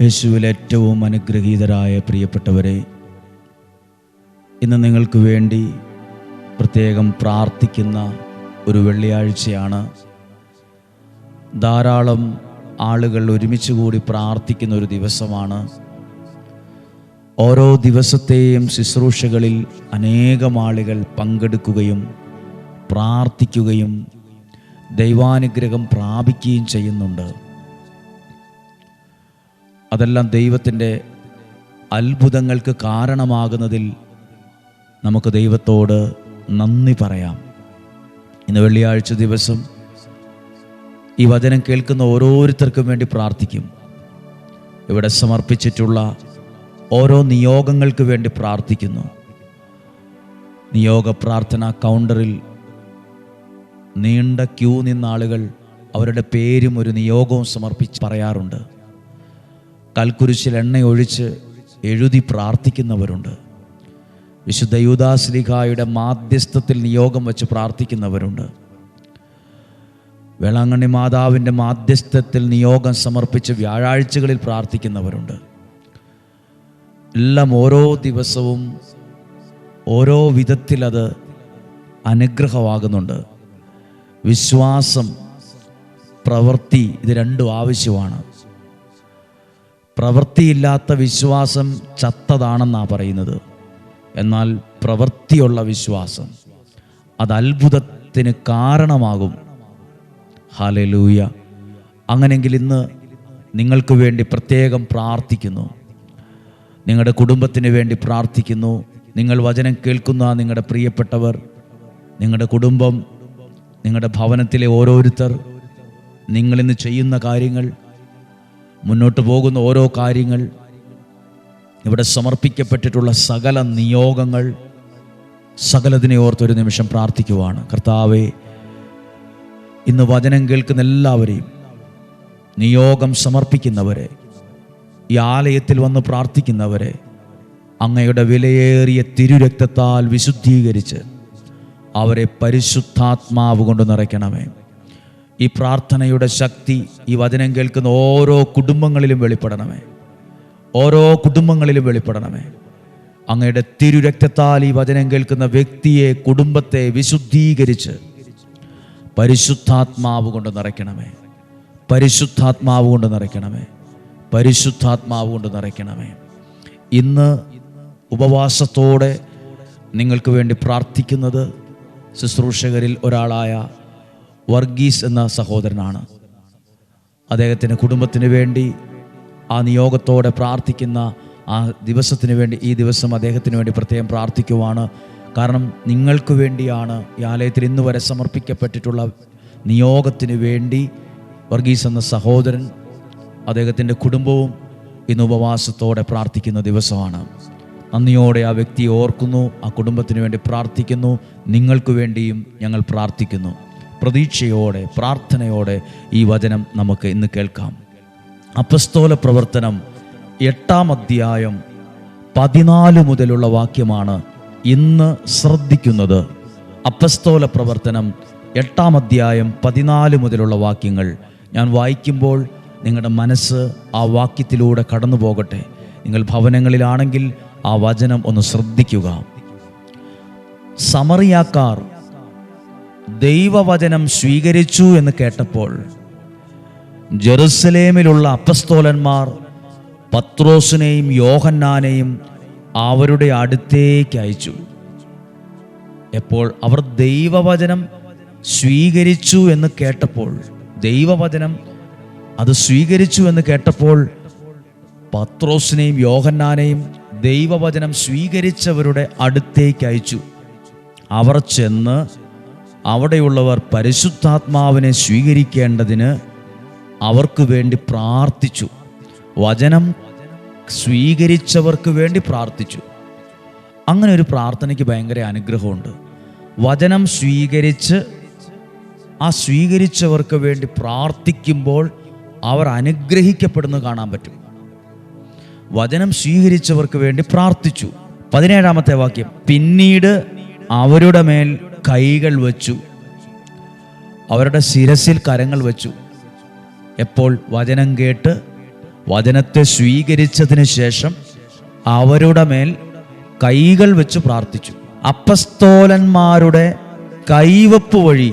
യേശുവിൽ ഏറ്റവും അനുഗ്രഹീതരായ പ്രിയപ്പെട്ടവരെ ഇന്ന് നിങ്ങൾക്ക് വേണ്ടി പ്രത്യേകം പ്രാർത്ഥിക്കുന്ന ഒരു വെള്ളിയാഴ്ചയാണ്. ധാരാളം ആളുകൾ ഒരുമിച്ച് കൂടി പ്രാർത്ഥിക്കുന്ന ഒരു ദിവസമാണ്. ഓരോ ദിവസത്തെയും ശുശ്രൂഷകളിൽ അനേകം ആളുകൾ പങ്കെടുക്കുകയും പ്രാർത്ഥിക്കുകയും ദൈവാനുഗ്രഹം പ്രാപിക്കുകയും ചെയ്യുന്നുണ്ട്. അതെല്ലാം ദൈവത്തിന്റെ അത്ഭുതങ്ങൾക്ക് കാരണമാകുന്നതിൽ നമുക്ക് ദൈവത്തോട് നന്ദി പറയാം. ഇന്ന് വെള്ളിയാഴ്ച ദിവസം ഈ വചനം കേൾക്കുന്ന ഓരോരുത്തർക്കും വേണ്ടി പ്രാർത്ഥിക്കും. ഇവിടെ സമർപ്പിച്ചിട്ടുള്ള ഓരോ നിയോഗങ്ങൾക്ക് വേണ്ടി പ്രാർത്ഥിക്കുന്നു. നിയോഗ പ്രാർത്ഥന കൗണ്ടറിൽ നീണ്ട ക്യൂ നിന്ന ആളുകൾ അവരുടെ പേരും ഒരു നിയോഗവും സമർപ്പിച്ച് പറയാറുണ്ട്. കൽക്കുരിശിൽ എണ്ണയൊഴിച്ച് എഴുതി പ്രാർത്ഥിക്കുന്നവരുണ്ട്. വിശുദ്ധ യൂദാശ്രീഖായുടെ മാധ്യസ്ഥത്തിൽ നിയോഗം വെച്ച് പ്രാർത്ഥിക്കുന്നവരുണ്ട്. വേളാങ്കണ്ണി മാതാവിന്റെ മാധ്യസ്ഥത്തിൽ നിയോഗം സമർപ്പിച്ച് വ്യാഴാഴ്ചകളിൽ പ്രാർത്ഥിക്കുന്നവരുണ്ട്. എല്ലാം ഓരോ ദിവസവും ഓരോ വിധത്തിലത് അനുഗ്രഹമാകുന്നുണ്ട്. വിശ്വാസം പ്രവൃത്തി ഇത് രണ്ടും ആവശ്യമാണ്. പ്രവൃത്തിയില്ലാത്ത വിശ്വാസം ചത്തതാണെന്നാണ് പറയുന്നത്. എന്നാൽ പ്രവൃത്തിയുള്ള വിശ്വാസം അത് അത്ഭുതത്തിന് കാരണമാകും. ഹാലലൂയ അങ്ങനെങ്കിൽ ഇന്ന് നിങ്ങൾക്ക് വേണ്ടി പ്രത്യേകം പ്രാർത്ഥിക്കുന്നു. നിങ്ങളുടെ കുടുംബത്തിന് വേണ്ടി പ്രാർത്ഥിക്കുന്നു. നിങ്ങൾ വചനം കേൾക്കുന്ന നിങ്ങളുടെ പ്രിയപ്പെട്ടവർ നിങ്ങളുടെ കുടുംബം നിങ്ങളുടെ ഭവനത്തിലെ ഓരോരുത്തർ നിങ്ങളിന്ന് ചെയ്യുന്ന കാര്യങ്ങൾ മുന്നോട്ട് പോകുന്ന ഓരോ കാര്യങ്ങൾ ഇവിടെ സമർപ്പിക്കപ്പെട്ടിട്ടുള്ള സകല നിയോഗങ്ങൾ സകലതിനെ ഓർത്തൊരു നിമിഷം പ്രാർത്ഥിക്കുവാണ്. കർത്താവെ ഇന്ന് വചനം കേൾക്കുന്ന എല്ലാവരെയും നിയോഗം സമർപ്പിക്കുന്നവരെ ഈ ആലയത്തിൽ വന്ന് പ്രാർത്ഥിക്കുന്നവരെ അങ്ങയുടെ വിലയേറിയ തിരുരക്തത്താൽ വിശുദ്ധീകരിച്ച് അവരെ പരിശുദ്ധാത്മാവ് കൊണ്ട് നിറയ്ക്കണമേ. ഈ പ്രാർത്ഥനയുടെ ശക്തി ഈ വചനം കേൾക്കുന്ന ഓരോ കുടുംബങ്ങളിലും വെളിപ്പെടണമേ. ഓരോ കുടുംബങ്ങളിലും വെളിപ്പെടണമേ. അങ്ങയുടെ തിരുരക്തത്താൽ ഈ വചനം കേൾക്കുന്ന വ്യക്തിയെ കുടുംബത്തെ വിശുദ്ധീകരിച്ച് പരിശുദ്ധാത്മാവ് കൊണ്ട് നിറയ്ക്കണമേ. പരിശുദ്ധാത്മാവ് കൊണ്ട് നിറയ്ക്കണമേ. പരിശുദ്ധാത്മാവ് കൊണ്ട് നിറയ്ക്കണമേ. ഇന്ന് ഉപവാസത്തോടെ നിങ്ങൾക്ക് വേണ്ടി പ്രാർത്ഥിക്കുന്നത് ശുശ്രൂഷകരിൽ ഒരാളായ വർഗീസ് എന്ന സഹോദരനാണ്. അദ്ദേഹത്തിന്റെ കുടുംബത്തിന് വേണ്ടി ആ നിയോഗത്തോടെ പ്രാർത്ഥിക്കുന്ന ആ ദിവസത്തിന് വേണ്ടി ഈ ദിവസം അദ്ദേഹത്തിന് വേണ്ടി പ്രത്യേകം പ്രാർത്ഥിക്കുവാണ്. കാരണം നിങ്ങൾക്ക് വേണ്ടിയാണ് ഈ ആലയത്തിൽ ഇന്ന് വരെ സമർപ്പിക്കപ്പെട്ടിട്ടുള്ള നിയോഗത്തിന് വേണ്ടി വർഗീസ് എന്ന സഹോദരൻ അദ്ദേഹത്തിന്റെ കുടുംബവും ഇന്ന് ഉപവാസത്തോടെ പ്രാർത്ഥിക്കുന്ന ദിവസമാണ്. നന്ദിയോടെ ആ വ്യക്തിയെ ഓർക്കുന്നു ആ കുടുംബത്തിന് വേണ്ടി പ്രാർത്ഥിക്കുന്നു നിങ്ങൾക്ക് വേണ്ടിയും ഞങ്ങൾ പ്രാർത്ഥിക്കുന്നു. പ്രതീക്ഷയോടെ പ്രാർത്ഥനയോടെ ഈ വചനം നമുക്ക് ഇന്ന് കേൾക്കാം. അപ്പസ്തോല പ്രവർത്തനം എട്ടാം അധ്യായം പതിനാല് മുതലുള്ള വാക്യമാണ് ഇന്ന് ശ്രദ്ധിക്കുന്നത്. അപ്പസ്തോല പ്രവർത്തനം എട്ടാം അധ്യായം പതിനാല് മുതലുള്ള വാക്യങ്ങൾ ഞാൻ വായിക്കുമ്പോൾ നിങ്ങളുടെ മനസ്സ് ആ വാക്യത്തിലൂടെ കടന്നു പോകട്ടെ. നിങ്ങൾ ഭവനങ്ങളിലാണെങ്കിൽ ആ വചനം ഒന്ന് ശ്രദ്ധിക്കുക. സമറിയാക്കാർ ദൈവവചനം സ്വീകരിച്ചു എന്ന് കേട്ടപ്പോൾ ജെറുസലേമിലുള്ള അപ്പസ്തോലന്മാർ പത്രോസിനെയും യോഹന്നാനെയും അവരുടെ അടുത്തേക്ക് അയച്ചു. എപ്പോൾ അവർ ദൈവവചനം സ്വീകരിച്ചു എന്ന് കേട്ടപ്പോൾ ദൈവവചനം അത് സ്വീകരിച്ചു എന്ന് കേട്ടപ്പോൾ പത്രോസിനെയും യോഹന്നാനെയും ദൈവവചനം സ്വീകരിച്ചവരുടെ അടുത്തേക്ക് അയച്ചു. അവർ ചെന്ന് അവിടെയുള്ളവർ പരിശുദ്ധാത്മാവിനെ സ്വീകരിക്കേണ്ടതിന് അവർക്ക് വേണ്ടി പ്രാർത്ഥിച്ചു. വചനം സ്വീകരിച്ചവർക്ക് വേണ്ടി പ്രാർത്ഥിച്ചു. അങ്ങനെ ഒരു പ്രാർത്ഥനയ്ക്ക് ഭയങ്കര അനുഗ്രഹമുണ്ട്. വചനം സ്വീകരിച്ച് ആ സ്വീകരിച്ചവർക്ക് വേണ്ടി പ്രാർത്ഥിക്കുമ്പോൾ അവർ അനുഗ്രഹിക്കപ്പെടുന്നത് കാണാൻ പറ്റും. വചനം സ്വീകരിച്ചവർക്ക് വേണ്ടി പ്രാർത്ഥിച്ചു. പതിനേഴാമത്തെ വാക്യം പിന്നീട് അവരുടെ മേൽ കൈകൾ വച്ചു. അവരുടെ ശിരസിൽ കരങ്ങൾ വച്ചു. എപ്പോൾ വചനം കേട്ട് വചനത്തെ സ്വീകരിച്ചതിന് ശേഷം അവരുടെ മേൽ കൈകൾ വെച്ച് പ്രാർത്ഥിച്ചു. അപ്പസ്തോലന്മാരുടെ കൈവപ്പ് വഴി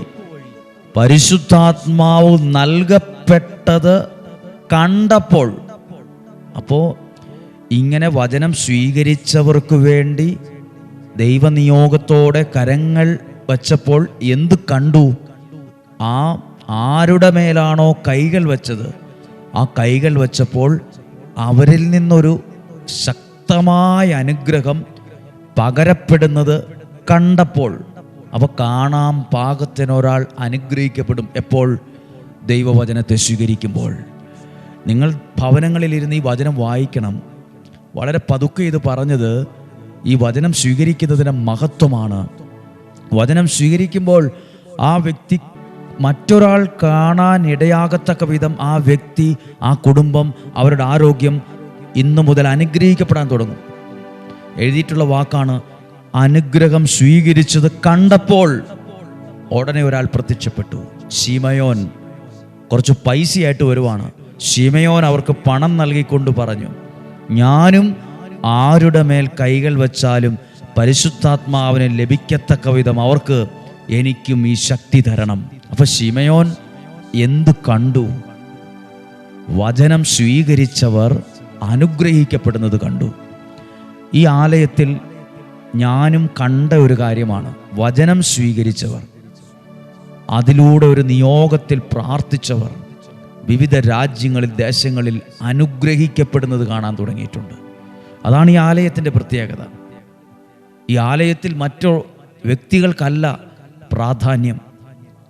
പരിശുദ്ധാത്മാവ് നൽകപ്പെട്ടത് കണ്ടപ്പോൾ അപ്പോൾ ഇങ്ങനെ വചനം സ്വീകരിച്ചവർക്ക് വേണ്ടി ദൈവനിയോഗത്തോടെ കരങ്ങൾ വച്ചപ്പോൾ എന്ത് കണ്ടു? ആ ആരുടെ മേലാണോ കൈകൾ വച്ചത്? ആ കൈകൾ വച്ചപ്പോൾ അവരിൽ നിന്നൊരു ശക്തമായ അനുഗ്രഹം പകരപ്പെടുന്നത് കണ്ടപ്പോൾ. അവ കാണാം പാകത്തിനൊരാൾ അനുഗ്രഹിക്കപ്പെടും എപ്പോൾ? ദൈവവചനത്തെ സ്വീകരിക്കുമ്പോൾ. നിങ്ങൾ ഭവനങ്ങളിലിരുന്ന് ഈ വചനം വായിക്കണം. വളരെ പതുക്കെ ഇത് പറഞ്ഞത് ഈ വചനം സ്വീകരിക്കുന്നതിന്റെ മഹത്വമാണ്. വചനം സ്വീകരിക്കുമ്പോൾ ആ വ്യക്തി മറ്റൊരാൾ കാണാനിടയാകത്തക്ക വിധം ആ വ്യക്തി ആ കുടുംബം അവരുടെ ആരോഗ്യം ഇന്നു മുതൽ അനുഗ്രഹിക്കപ്പെടാൻ തുടങ്ങും. എഴുതിയിട്ടുള്ള വാക്കാണ് അനുഗ്രഹം സ്വീകരിച്ചത് കണ്ടപ്പോൾ ഉടനെ ഒരാൾ പ്രത്യക്ഷപ്പെട്ടു. ശീമയോൻ കുറച്ച് പൈസയായിട്ട് വരുവാണ്. ശീമയോൻ അവർക്ക് പണം നൽകിക്കൊണ്ട് പറഞ്ഞു ഞാനും ആരുടെ മേൽ കൈകൾ വച്ചാലും പരിശുദ്ധാത്മാവിന് ലഭിക്കത്തക്ക വിധം അവർക്ക് എനിക്കും ഈ ശക്തി തരണം. അപ്പൊ ശിമയോൻ എന്ത് കണ്ടു? വചനം സ്വീകരിച്ചവർ അനുഗ്രഹിക്കപ്പെടുന്നത് കണ്ടു. ഈ ആലയത്തിൽ ഞാനും കണ്ട ഒരു കാര്യമാണ്. വചനം സ്വീകരിച്ചവർ അതിലൂടെ ഒരു നിയോഗത്തിൽ പ്രാർത്ഥിച്ചവർ വിവിധ രാജ്യങ്ങളിൽ ദേശങ്ങളിൽ അനുഗ്രഹിക്കപ്പെടുന്നത് കാണാൻ തുടങ്ങിയിട്ടുണ്ട്. അതാണ് ഈ ആലയത്തിന്റെ പ്രത്യേകത. ഈ ആലയത്തിൽ മറ്റു വ്യക്തികൾക്കല്ല പ്രാധാന്യം.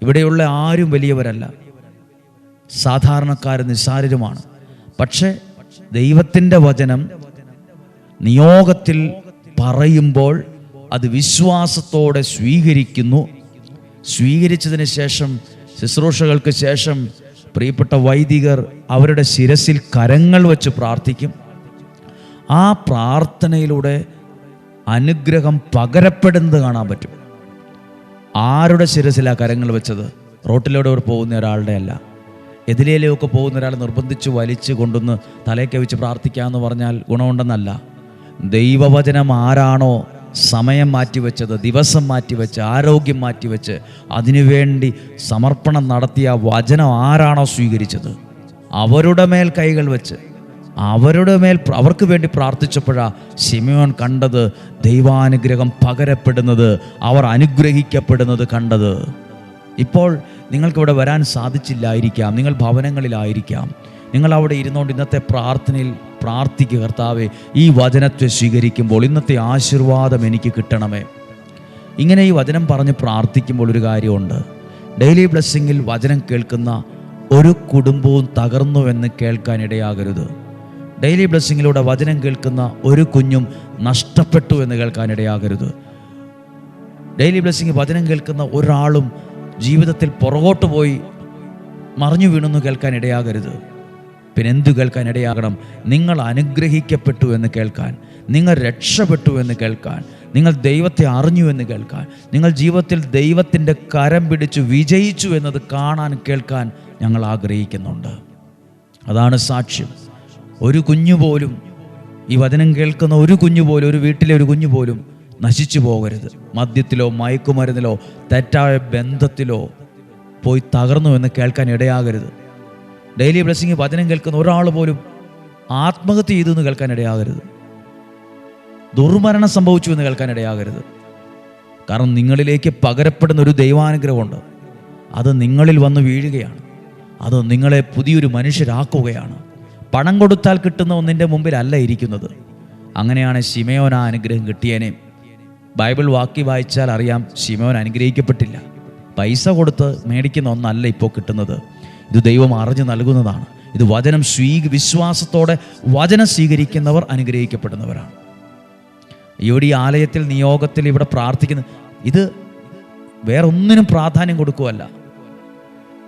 ഇവിടെയുള്ള ആരും വലിയവരല്ല. സാധാരണക്കാരും നിസ്സാരരുമാണ്. പക്ഷേ ദൈവത്തിന്റെ വചനം നിയോഗത്തിൽ പറയുമ്പോൾ അത് വിശ്വാസത്തോടെ സ്വീകരിക്കുന്നു. സ്വീകരിച്ചതിന് ശേഷം ശുശ്രൂഷകൾക്ക് ശേഷം പ്രിയപ്പെട്ട വൈദികർ അവരുടെ ശിരസിൽ കരങ്ങൾ വെച്ച് പ്രാർത്ഥിക്കും. ആ പ്രാർത്ഥനയിലൂടെ അനുഗ്രഹം പകരപ്പെടുന്നത് കാണാൻ പറ്റും. ആരുടെ ശിരസിലാ കരങ്ങൾ വെച്ചത്? റോട്ടിലൂടെ പോകുന്ന ഒരാളുടെ അല്ല. എതിലേലൊക്കെ പോകുന്ന ഒരാൾ നിർബന്ധിച്ച് വലിച്ച് കൊണ്ടുവന്ന് തലയ്ക്ക് വെച്ച് പ്രാർത്ഥിക്കാമെന്ന് പറഞ്ഞാൽ ഗുണമുണ്ടെന്നല്ല. ദൈവവചനം ആരാണോ സമയം മാറ്റിവെച്ചത് ദിവസം മാറ്റിവെച്ച് ആരോഗ്യം മാറ്റിവെച്ച് അതിനുവേണ്ടി സമർപ്പണം നടത്തിയ വചനം ആരാണോ സ്വീകരിച്ചത്? അവരുടെ മേൽ കൈകൾ വെച്ച്. അവരുടെ മേൽ അവർക്ക് വേണ്ടി പ്രാർത്ഥിച്ചപ്പോഴാ സിമിയോൻ കണ്ടത് ദൈവാനുഗ്രഹം പകരപ്പെടുന്നത് അവർ അനുഗ്രഹിക്കപ്പെടുന്നത് കണ്ടത്. ഇപ്പോൾ നിങ്ങൾക്കിവിടെ വരാൻ സാധിച്ചില്ലായിരിക്കാം നിങ്ങൾ ഭവനങ്ങളിലായിരിക്കാം. നിങ്ങൾ അവിടെ ഇരുന്നുകൊണ്ട് ഇന്നത്തെ പ്രാർത്ഥനയിൽ പ്രാർത്ഥിക്കുക കർത്താവെ ഈ വചനത്തെ സ്വീകരിക്കുമ്പോൾ ഇന്നത്തെ ആശീർവാദം എനിക്ക് കിട്ടണമേ. ഇങ്ങനെ ഈ വചനം പറഞ്ഞ് പ്രാർത്ഥിക്കുമ്പോൾ ഒരു കാര്യമുണ്ട്. ഡെയിലി ബ്ലെസ്സിങ്ങിൽ വചനം കേൾക്കുന്ന ഒരു കുടുംബവും തകർന്നുവെന്ന് കേൾക്കാൻ ഇടയാകരുത്. ഡെയിലി ബ്ലെസ്സിങ്ങിലൂടെ വചനം കേൾക്കുന്ന ഒരു കുഞ്ഞും നഷ്ടപ്പെട്ടു എന്ന് കേൾക്കാനിടയാകരുത്. ഡെയിലി ബ്ലെസ്സിങ് വചനം കേൾക്കുന്ന ഒരാളും ജീവിതത്തിൽ പുറകോട്ട് പോയി മറിഞ്ഞു വീണെന്ന് കേൾക്കാൻ ഇടയാകരുത് പിന്നെ എന്തു കേൾക്കാൻ ഇടയാകണം നിങ്ങൾ അനുഗ്രഹിക്കപ്പെട്ടു എന്ന് കേൾക്കാൻ നിങ്ങൾ രക്ഷപ്പെട്ടു എന്ന് കേൾക്കാൻ നിങ്ങൾ ദൈവത്തെ അറിഞ്ഞു എന്ന് കേൾക്കാൻ നിങ്ങൾ ജീവിതത്തിൽ ദൈവത്തിന്റെ കരം പിടിച്ചു വിജയിച്ചു എന്നത് കാണാൻ കേൾക്കാൻ ഞങ്ങൾ ആഗ്രഹിക്കുന്നുണ്ട്. അതാണ് സാക്ഷ്യം. ഒരു കുഞ്ഞു പോലും ഈ വചനം കേൾക്കുന്ന ഒരു കുഞ്ഞു പോലും ഒരു വീട്ടിലെ ഒരു കുഞ്ഞു പോലും നശിച്ചു പോകരുത്. മദ്യത്തിലോ മയക്കുമരുന്നിലോ തെറ്റായ ബന്ധത്തിലോ പോയി തകർന്നു എന്ന് കേൾക്കാൻ ഇടയാകരുത്. ഡെയിലി ബ്ലെസ്സിങ് വചനം കേൾക്കുന്ന ഒരാൾ പോലും ആത്മഹത്യ ചെയ്തു എന്ന് കേൾക്കാൻ ഇടയാകരുത്. ദുർമരണം സംഭവിച്ചു എന്ന് കേൾക്കാൻ ഇടയാകരുത്. കാരണം നിങ്ങളിലേക്ക് പകരപ്പെടുന്ന ഒരു ദൈവാനുഗ്രഹമുണ്ട്. അത് നിങ്ങളിൽ വന്ന് വീഴുകയാണ്. അത് നിങ്ങളെ പുതിയൊരു മനുഷ്യരാക്കുകയാണ്. പണം കൊടുത്താൽ കിട്ടുന്ന ഒന്നിന്റെ മുമ്പിലല്ല ഇരിക്കുന്നത്. അങ്ങനെയാണ് ശിമയോൻ ആ അനുഗ്രഹം കിട്ടിയേനെ. ബൈബിൾ വാക്കി വായിച്ചാൽ അറിയാം ശിമയോൻ അനുഗ്രഹിക്കപ്പെട്ടില്ല. പൈസ കൊടുത്ത് മേടിക്കുന്ന ഒന്നല്ല ഇപ്പോൾ കിട്ടുന്നത്. ഇത് ദൈവം അറിഞ്ഞു നൽകുന്നതാണ്. ഇത് വചനം സ്വീ വിശ്വാസത്തോടെ വചനം സ്വീകരിക്കുന്നവർ അനുഗ്രഹിക്കപ്പെടുന്നവരാണ്. ഇവിടെ ഈ ആലയത്തിൽ നിയോഗത്തിൽ ഇവിടെ പ്രാർത്ഥിക്കുന്ന ഇത് വേറൊന്നിനും പ്രാധാന്യം കൊടുക്കുകയല്ല.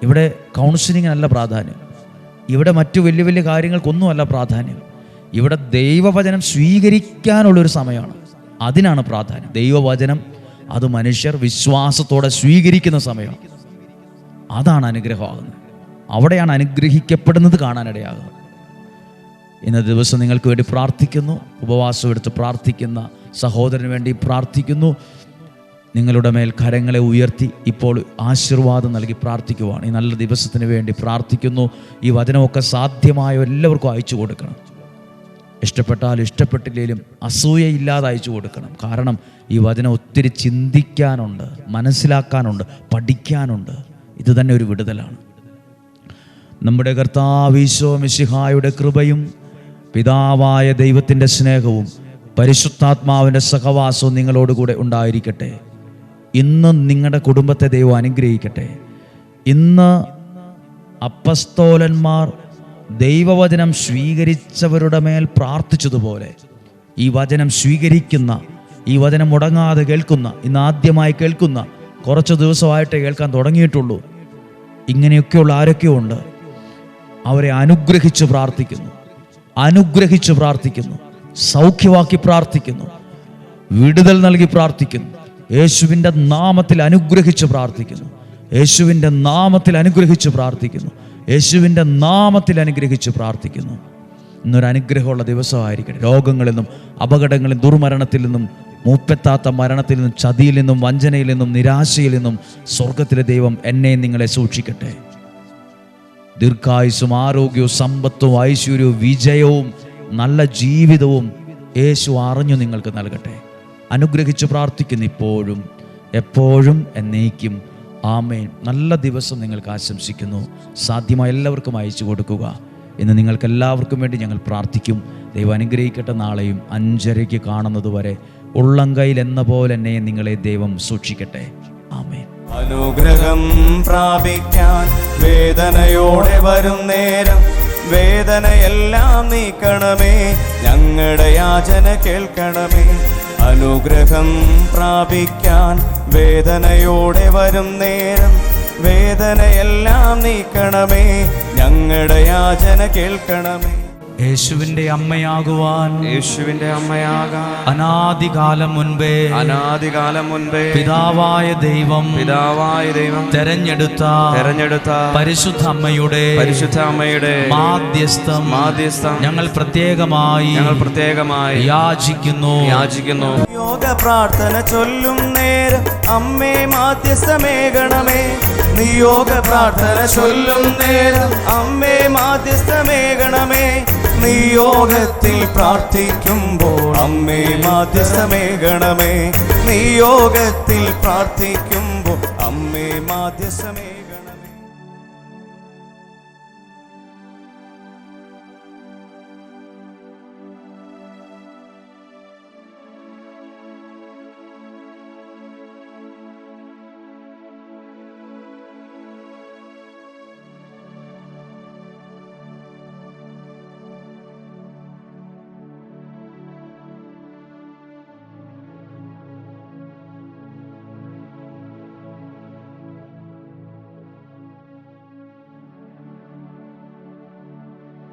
ഇവിടെ കൗൺസിലിങ്ങിനല്ല പ്രാധാന്യം. ഇവിടെ മറ്റു വലിയ വലിയ കാര്യങ്ങൾക്കൊന്നുമല്ല പ്രാധാന്യം. ഇവിടെ ദൈവവചനം സ്വീകരിക്കാനുള്ളൊരു സമയമാണ്. അതിനാണ് പ്രാധാന്യം. ദൈവവചനം അത് മനുഷ്യർ വിശ്വാസത്തോടെ സ്വീകരിക്കുന്ന സമയം അതാണ് അനുഗ്രഹമാകുന്നത്. അവിടെയാണ് അനുഗ്രഹിക്കപ്പെടുന്നത് കാണാനിടയാകുന്നത്. ഇന്ന ദിവസം നിങ്ങൾക്ക് വേണ്ടി പ്രാർത്ഥിക്കുന്നു. ഉപവാസം എടുത്ത് പ്രാർത്ഥിക്കുന്ന സഹോദരന് വേണ്ടി പ്രാർത്ഥിക്കുന്നു. നിങ്ങളുടെ മേൽ കരങ്ങളെ ഉയർത്തി ഇപ്പോൾ ആശീർവാദം നൽകി പ്രാർത്ഥിക്കുവാണ് ഈ നല്ല ദിവസത്തിന് വേണ്ടി പ്രാർത്ഥിക്കുന്നു. ഈ വചനമൊക്കെ സാധ്യമായ എല്ലാവർക്കും അയച്ചു കൊടുക്കണം. ഇഷ്ടപ്പെട്ടാലും ഇഷ്ടപ്പെട്ടില്ലെങ്കിലും അസൂയയില്ലാതെ അയച്ചു കൊടുക്കണം. കാരണം ഈ വചനം ഒത്തിരി ചിന്തിക്കാനുണ്ട് മനസ്സിലാക്കാനുണ്ട് പഠിക്കാനുണ്ട്. ഇത് തന്നെ ഒരു വിടുതലാണ്. നമ്മുടെ കർത്താവീശോ മിശിഹായുടെ കൃപയും പിതാവായ ദൈവത്തിന്റെ സ്നേഹവും പരിശുദ്ധാത്മാവിന്റെ സഹവാസവും നിങ്ങളോടുകൂടെ ഉണ്ടായിരിക്കട്ടെ. ഇന്ന് നിങ്ങളുടെ കുടുംബത്തെ ദൈവം അനുഗ്രഹിക്കട്ടെ. ഇന്ന് അപ്പസ്തോലന്മാർ ദൈവവചനം സ്വീകരിച്ചവരുടെ മേൽ പ്രാർത്ഥിച്ചതുപോലെ ഈ വചനം സ്വീകരിക്കുന്ന ഈ വചനം മുടങ്ങാതെ കേൾക്കുന്ന ഇന്ന് ആദ്യമായി കേൾക്കുന്ന കുറച്ച് ദിവസമായിട്ടേ കേൾക്കാൻ തുടങ്ങിയിട്ടുള്ളൂ. ഇങ്ങനെയൊക്കെയുള്ള ആരൊക്കെയോ ഉണ്ട് അവരെ അനുഗ്രഹിച്ച് പ്രാർത്ഥിക്കുന്നു. അനുഗ്രഹിച്ച് പ്രാർത്ഥിക്കുന്നു. സൗഖ്യമാക്കി പ്രാർത്ഥിക്കുന്നു. വിടുതൽ നൽകി പ്രാർത്ഥിക്കുന്നു. യേശുവിന്റെ നാമത്തിൽ അനുഗ്രഹിച്ച് പ്രാർത്ഥിക്കുന്നു. യേശുവിന്റെ നാമത്തിൽ അനുഗ്രഹിച്ച് പ്രാർത്ഥിക്കുന്നു. യേശുവിന്റെ നാമത്തിൽ അനുഗ്രഹിച്ച് പ്രാർത്ഥിക്കുന്നു. ഇന്നൊരു അനുഗ്രഹമുള്ള ദിവസമായിരിക്കട്ടെ. രോഗങ്ങളിൽ നിന്നും അപകടങ്ങളിൽ ദുർമരണത്തിൽ നിന്നും മൂപ്പെത്താത്ത മരണത്തിൽ നിന്നും ചതിയിൽ നിന്നും വഞ്ചനയിൽ നിന്നും നിരാശയിൽ നിന്നും സ്വർഗത്തിലെ ദൈവം എന്നെ നിങ്ങളെ സൂക്ഷിക്കട്ടെ. ദീർഘായുസും ആരോഗ്യവും സമ്പത്തും ഐശ്വര്യവും വിജയവും നല്ല ജീവിതവും യേശു അറിഞ്ഞു നിങ്ങൾക്ക് നൽകട്ടെ. അനുഗ്രഹിച്ച് പ്രാർത്ഥിക്കുന്നു ഇപ്പോഴും എപ്പോഴും എന്നേക്കും. ആമേൻ. നല്ല ദിവസം നിങ്ങൾക്ക് ആശംസിക്കുന്നു. സാധ്യമായ എല്ലാവർക്കും അയച്ചു കൊടുക്കുക. ഇന്ന് നിങ്ങൾക്ക് എല്ലാവർക്കും വേണ്ടി ഞങ്ങൾ പ്രാർത്ഥിക്കും. ദൈവം അനുഗ്രഹിക്കട്ടെ നാളെയും അഞ്ചരയ്ക്ക് കാണുന്നത് വരെ ഉള്ളംകൈയിൽ എന്ന പോലെ എന്നെ നിങ്ങളെ ദൈവം സൂക്ഷിക്കട്ടെ. ആമേൻ. അനുഗ്രഹം പ്രാപിക്കാൻ വേദനയോടെ വരും നേരം. വേദനയെല്ലാം നീക്കണമേ. ഞങ്ങളുടെ യാചന കേൾക്കണമേ. അനുഗ്രഹം പ്രാപിക്കാൻ വേദനയോടെ വരും നേരം വേദനയെല്ലാം നീക്കണമേ ഞങ്ങളുടെ യാചന കേൾക്കണമേ. യേശുവിന്റെ അമ്മയാകുവാൻ യേശുവിന്റെ അമ്മയാകാൻ അനാദികാലം മുൻപേ അനാദികാലം മുൻപേ പിതാവായ ദൈവം പിതാവായ ദൈവം തെരഞ്ഞെടുത്ത തെരഞ്ഞെടുത്ത പരിശുദ്ധ അമ്മയുടെ പരിശുദ്ധ അമ്മയുടെ മാധ്യസ്ഥം മാധ്യസ്ഥം ഞങ്ങൾ പ്രത്യേകമായി ഞങ്ങൾ പ്രത്യേകമായി യാചിക്കുന്നു. യാചിക്കുന്നു. യോഗ പ്രാർത്ഥന ചൊല്ലും നേരം അമ്മേ മാധ്യസ്ഥമേകണമേ നിയോഗ പ്രാർത്ഥന ചൊല്ലും നേരം അമ്മേ മാധ്യസ്ഥമേകണമേ നിയോഗത്തിൽ പ്രാർത്ഥിക്കുമ്പോൾ അമ്മേ മാധ്യസ്ഥമേകണമേ നിയോഗത്തിൽ പ്രാർത്ഥിക്കുമ്പോൾ അമ്മേ മാധ്യസ്ഥമേ.